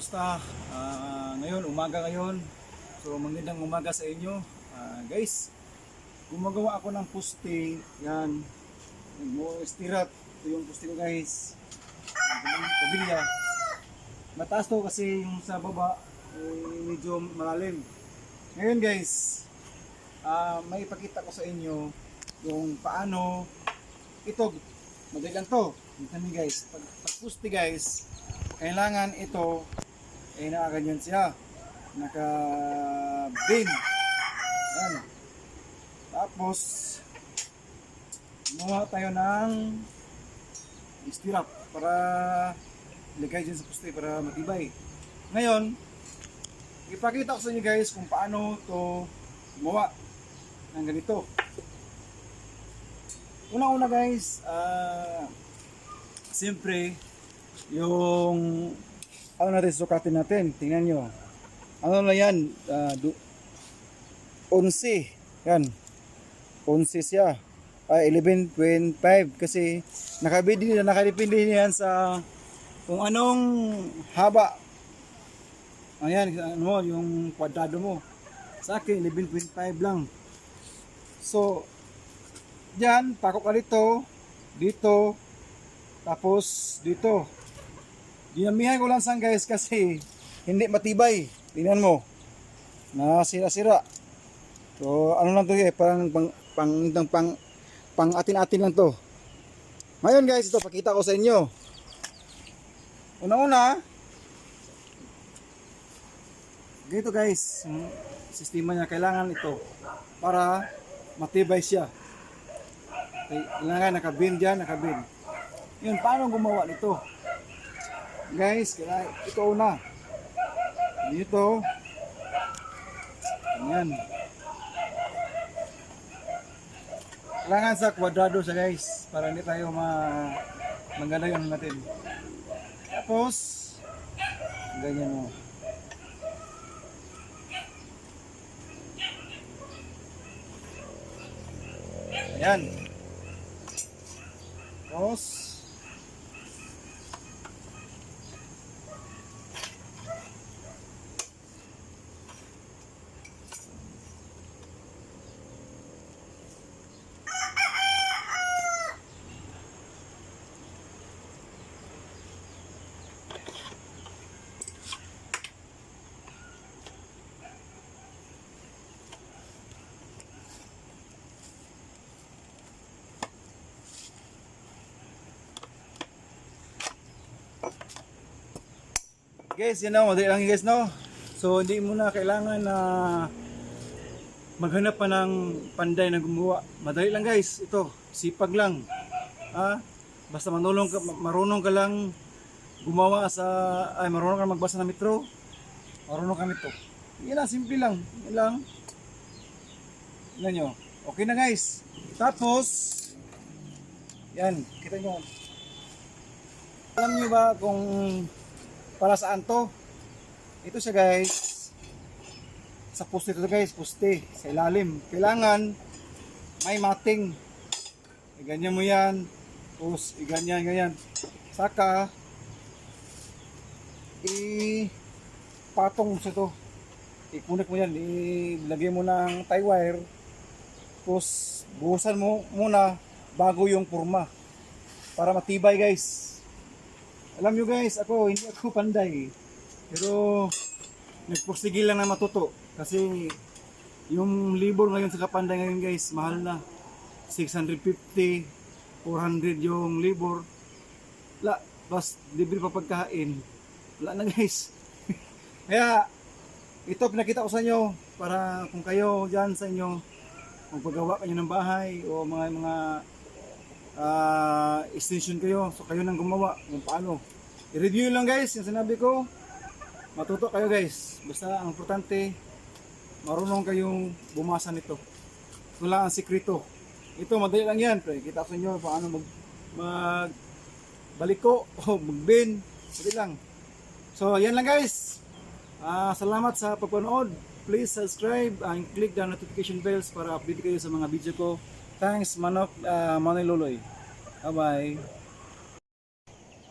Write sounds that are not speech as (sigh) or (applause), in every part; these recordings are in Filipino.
kamusta? Ah, ngayon, umaga ngayon. So, magandang umaga sa inyo. Ah, guys, gumagawa ako ng poste. Yan. Mo estirat. Ito yung poste ko guys. Kabilya. Mataas to kasi yung sa baba eh, medyo malalim. Ngayon guys, ah, may ipakita ko sa inyo yung paano ito, madali lang to. Niyo guys, pag, pag guys, kailangan ito ay nakaganyan siya. Naka bin. Yan. Tapos gumawa tayo ng istirap para ilagay dyan sa poste para matibay. Ngayon, ipakita ko sa inyo guys kung paano to gumawa ng ganito. Una-una guys, ah siyempre, yung ano natin sukatin natin, tingnan nyo. Ano na yan? Uh, du- 11. Yan. 11 siya. Ay, 11.25 kasi nakabidi na nakadepende yan sa kung anong haba. Ayan, ano mo, yung kwadrado mo. Sa akin, 11.5 lang. So, Diyan, pakok ka dito, dito, tapos dito. Dinamihan ko lang san guys kasi hindi matibay. Tingnan mo. Nasira-sira. So, ano lang to eh, parang pang pang pang, pang, pang atin-atin lang to. Ngayon guys, ito pakita ko sa inyo. Una-una, dito guys, sistema niya kailangan ito para matibay siya. Kailangan nakabin dyan, nakabin. Yun, paano gumawa nito? Guys, kaya ito una. Dito. Ayan. Kailangan sa kwadrado siya guys, para hindi tayo ma maganda yung natin. Tapos, ganyan mo. Ayan. Tapos, Guys, yun na, madali lang guys, no? So, hindi mo na kailangan na maghanap pa ng panday na gumawa. Madali lang, guys. Ito, sipag lang. Ha? Basta manulong ka, marunong ka lang gumawa sa, ay, marunong ka magbasa ng metro. Marunong ka nito. Yan lang, simple lang. Yan lang. Yan nyo. Okay na, guys. Tapos, yan, kita nyo. Alam nyo ba kung para saan to? Ito siya guys. Sa poste ito guys, poste. Sa ilalim. Kailangan may mating. Iganyan mo yan. Tapos iganyan, ganyan. Saka i patong sa to. Ikunik mo yan. Ilagay mo ng tie wire. Tapos buhusan mo muna bago yung kurma. Para matibay guys. Alam nyo guys, ako hindi ako panday. Pero nagpursige lang na matuto. Kasi yung libor ngayon sa kapanday ngayon guys, mahal na. 650, 400 yung libor. La, bas libre pa pagkain. Wala na guys. (laughs) Kaya ito pinakita ko sa inyo para kung kayo diyan sa inyo magpagawa kayo ng bahay o mga mga ah extension kayo. So kayo nang gumawa kung paano. I-review lang guys yung sinabi ko. Matuto kayo guys. Basta ang importante marunong kayong bumasa nito. Ito lang ang sikreto. Ito madali lang yan. Pre. Kita sa inyo paano mag, mag baliko (laughs) o magbin. Madali lang. So yan lang guys. Ah, salamat sa pagpanood. Please subscribe and click the notification bells para update kayo sa mga video ko. Thanks Manok uh, Manoy Loloy. Bye bye.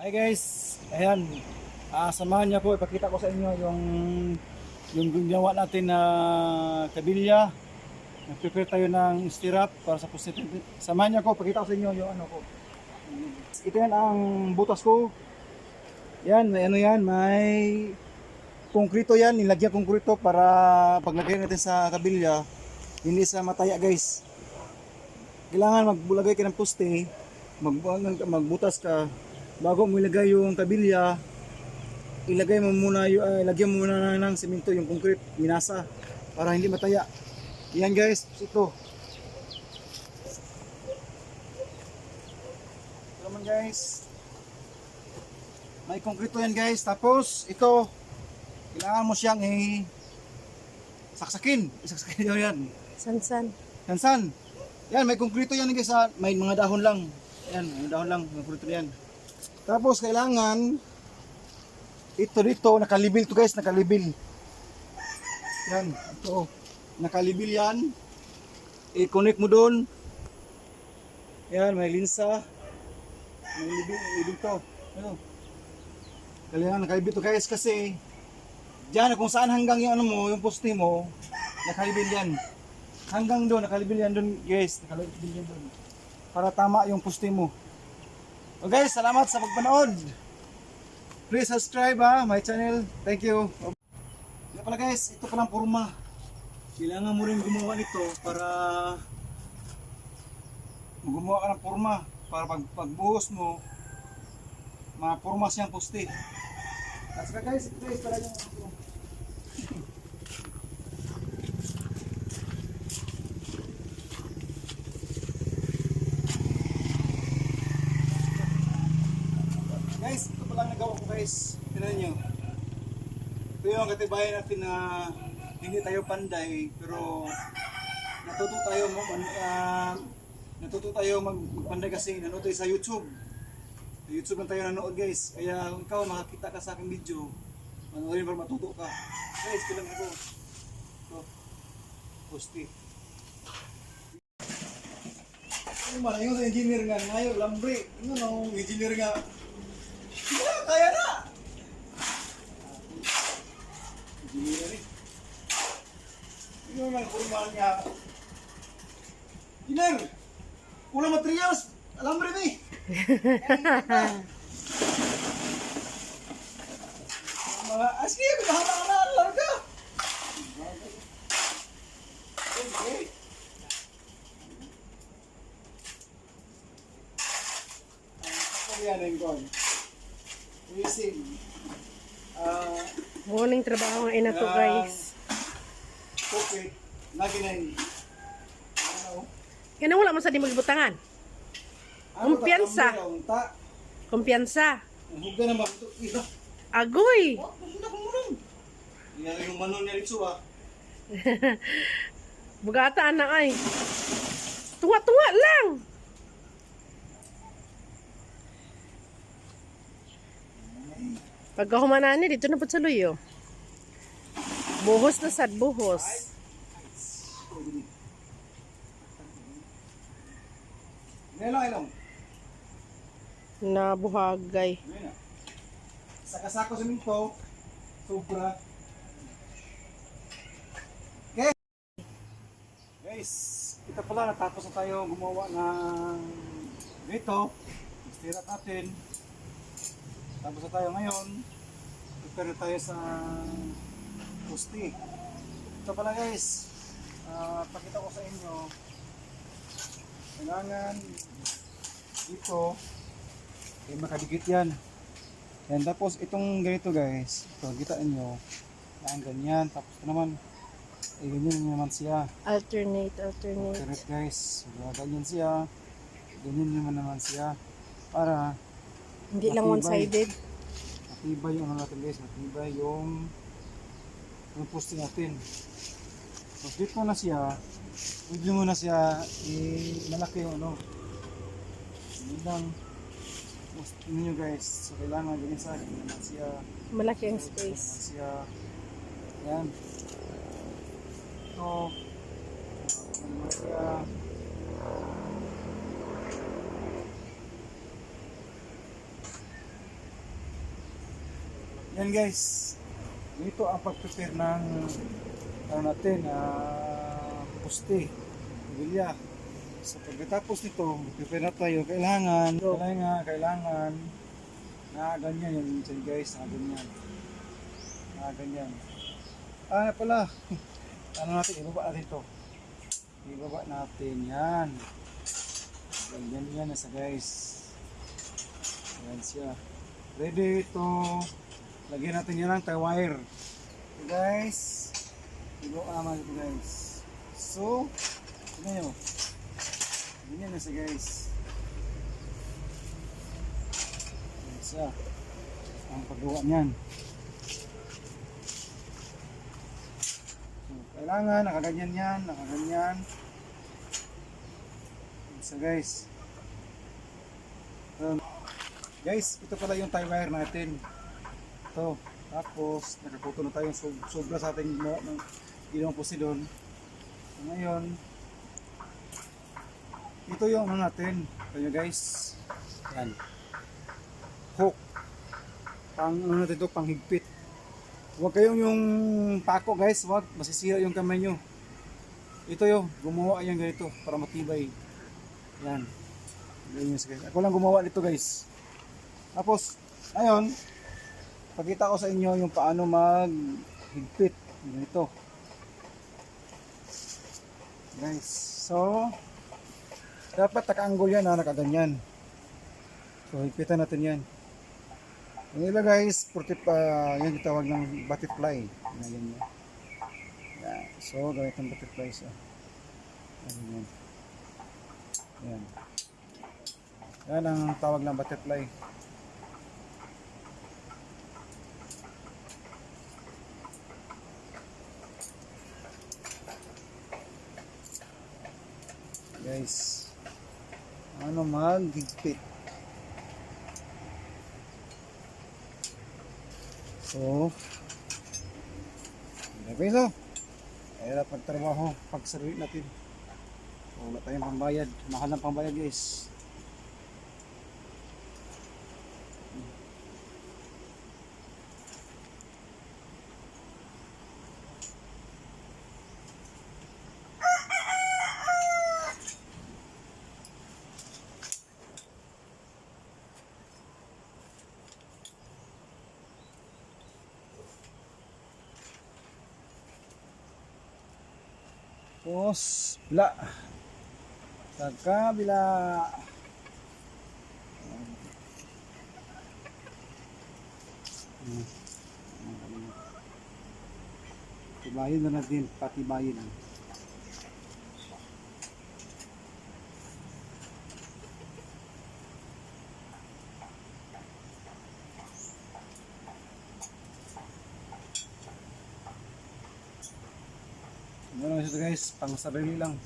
Hi guys. Ayan. Ah, samahan niya po, ipakita ko sa inyo yung yung ginawa natin na kabilya. Nag-prepare tayo ng stirap para sa pusit. Samahan niya ko, pakita ko sa inyo yung ano ko. Ito yan ang butas ko. Yan, may ano yan, may konkrito yan, nilagyan konkrito para paglagay natin sa kabilya, hindi sa mataya guys. Kailangan magbulagay ka ng poste, mag, magbutas ka, bago mo ilagay yung kabilya, ilagay mo muna yung, uh, ilagyan mo muna ng simento yung concrete, minasa, para hindi mataya. Yan guys, ito. Ito naman guys. May konkrito yan guys. Tapos ito, kailangan mo siyang i saksakin. Isaksakin (laughs) nyo yan. San-san. Yan san. Yan, may konkrito yan guys. ha. May mga dahon lang. Yan, may dahon lang. May konkrito yan. Tapos kailangan ito dito, nakalibil to guys, nakalibil. Yan, ito. Nakalibil yan. I-connect mo doon. Yan, may linsa. May libil, may libil to. Ano? Kailangan nakalibil to guys kasi Diyan kung saan hanggang yung ano mo, yung poste mo, nakalibil yan. Hanggang doon, nakalibil yan doon, guys. Nakalibil yan doon. Para tama yung poste mo. So guys, salamat sa pagpanood. Please subscribe ha, my channel. Thank you. Yan pala guys, ito palang purma. Kailangan mo rin gumawa nito para gumawa ka ng purma. Para pag pagbuhos mo, mapurma siyang poste. At saka guys, ito guys, talagang Guys, ito pa lang nagawa ko guys. Tignan nyo. Yung katibayan natin na hindi tayo panday, pero natuto tayo mo uh, natuto tayo mag magpanday kasi nanood tayo sa YouTube. Sa YouTube lang tayo nanood guys. Kaya kung ikaw makakita ka sa aking video, manoorin para matuto ka. Guys, lang ako. Ito. Posti. Ano man, yung engineer nga, ngayon, lambre. Ano na, engineer nga. Kaya na! Eh. Ano man, kurmahan niya. Engineer! Kulang materials! Alambre ni! Mga aski, bahala ka na, larga! Okay. Ang yan ang kon. Using. Ah, Morning trabaho nga ina to guys. okay. Lagi na yung ano? Kaya wala man sa di magbutangan. Ano ta, Kumpiyansa. Kumpiyansa. Huwag ka naman. Ito, ito. Agoy. Oh. Yan yung manon niya rito ah. (laughs) Bugata na ay. Tunga-tunga lang. Pagkahumanan ni dito na po sa luyo. Buhos na sad buhos. Na buhagay. Ngayon na. Saka-sako sa minto. Sobra. Okay. Guys, ito pala natapos na tayo gumawa ng dito. Stirat natin. Tapos na tayo ngayon. Prepare tayo sa pusti. Ito pala guys. ah, pakita ko sa inyo. Kailangan dito eh, makadikit yan. Yan, tapos itong ganito guys, ito, kita nyo, yan, ganyan, tapos ito naman, eh, ganyan naman siya. Alternate, alternate. Correct guys, ganyan siya, ganyan naman naman siya, para Hindi lang one-sided. matibay yung ano natin guys, matibay yung yung poste natin. Tapos dito na siya, pwede mo na siya, eh, malaki yung ano, yun lang, Tapos, tingnan nyo guys, so kailangan ganyan sa ganyan naman siya, Malaki ang Ganyan space. siya, yan, ito, ganyan siya, Yan guys. Dito ang pag-prepare ng ano natin, ah, puste, bilya. So pagkatapos nito, prepare na tayo. Kailangan, kailangan, kailangan na ganyan yan minsan guys, na ganyan. Na ganyan. Ah, pala. (laughs) ano natin, ibaba natin to. Ibaba natin yan. Ganyan yan nasa guys. Yan siya. Ready to lagyan natin yan ng tie wire. Okay, guys. Ibaba naman ito guys. So, tignan nyo. Ganyan na siya guys. Siya. Ang paggawa niyan. So, kailangan nakaganyan yan, nakaganyan. Yan siya guys. Um, guys, ito pala yung tie wire natin. Ito. Tapos, nakakuto na tayong sob- sobra sa ating mo ng ginawang posidon. So, ngayon, ito yung ano natin. Ito guys. Yan. Hook. Pang ano natin ito, pang higpit. Huwag kayong yung pako guys. Huwag. Masisira yung kamay nyo. Ito yung gumawa yan ganito para matibay. Yan. Ganyan guys. Ako lang gumawa nito guys. Tapos, ayun, pakita ko sa inyo yung paano mag higpit. Ganito. Guys, so, dapat naka-angle yan ha, nakaganyan. So, higpitan natin yan. Yung iba guys, 40 pa, yan yung tawag ng butterfly. Yan, yan, yan. Yan. So, gamit ng butterfly. Yan, yan. Yan. Yan ang tawag ng butterfly. Guys, ano maghigpit. So, Guys, oh. Hirap magtrabaho pag sarili natin. Wala tayong pambayad. Mahal ng pambayad guys. Tapos, bla. Sa kabila. Tibayin na natin, patibayin. Ano lang ito guys, pang sarili lang.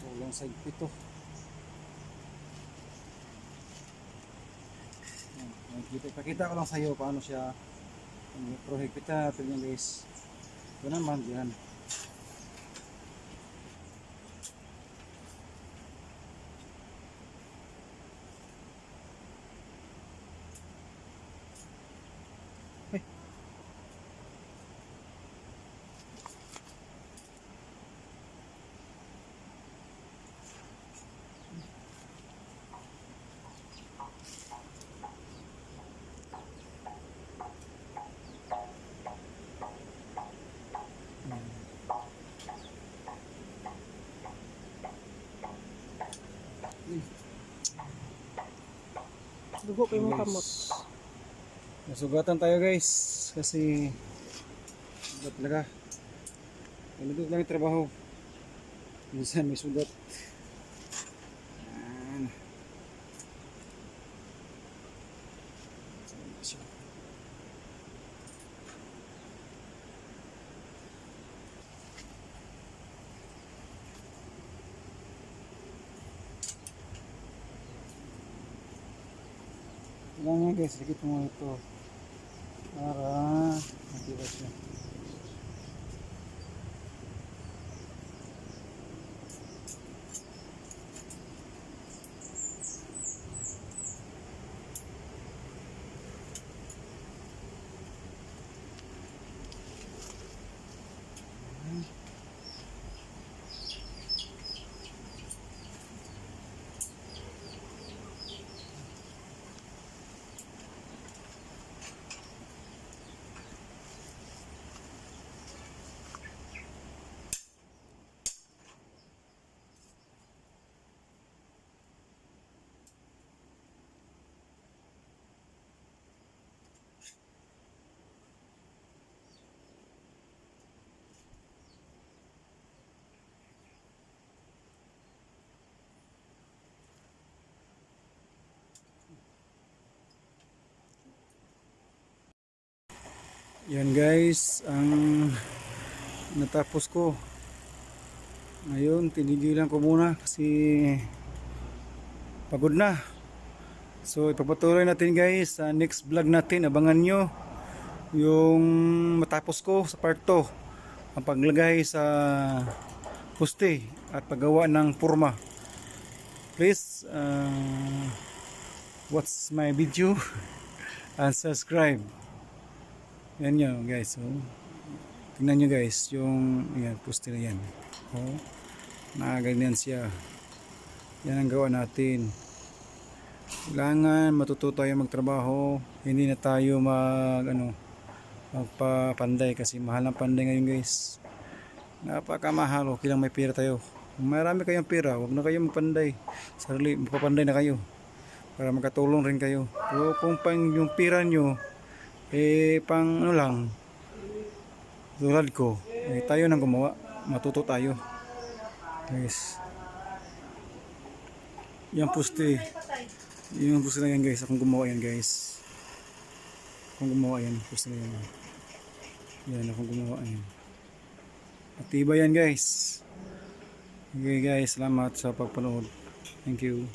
Tulong sa ito. Nakikita, pakita ko lang sa iyo paano siya pero higpitan natin yan guys. Ito naman yan. Dugo yung Guys. kamot. Nasugatan tayo guys kasi sugat talaga. Ganito lang yung trabaho. Minsan may sugat. Yan. Kailangan guys, sikit mo ito. Para matibay siya. Yan guys, ang natapos ko. Ngayon, tinigilan ko muna kasi pagod na. So, ipagpatuloy natin guys sa next vlog natin. Abangan nyo yung matapos ko sa part 2. Ang paglagay sa poste at paggawa ng purma. Please, uh, watch my video (laughs) and subscribe. Yan yun guys. So, tingnan nyo guys yung yan, poste na yan. Oh, nakaganyan siya. Yan ang gawa natin. Kailangan matuto tayo magtrabaho. Hindi na tayo mag ano magpapanday kasi mahal ang panday ngayon guys. Napakamahal. Okay lang may pera tayo. Kung marami kayong pera, huwag na kayo magpanday. Sarili, magpapanday na kayo. Para makatulong rin kayo. Pero kung pang yung pera nyo, eh pang ano lang tulad ko eh, tayo nang gumawa matuto tayo. Guys yan poste yung poste na yan guys akong gumawa yan guys. Akong gumawa yan poste na yan. Yan akong gumawa yan. At iba yan guys. Okay guys salamat sa pagpanood. Thank you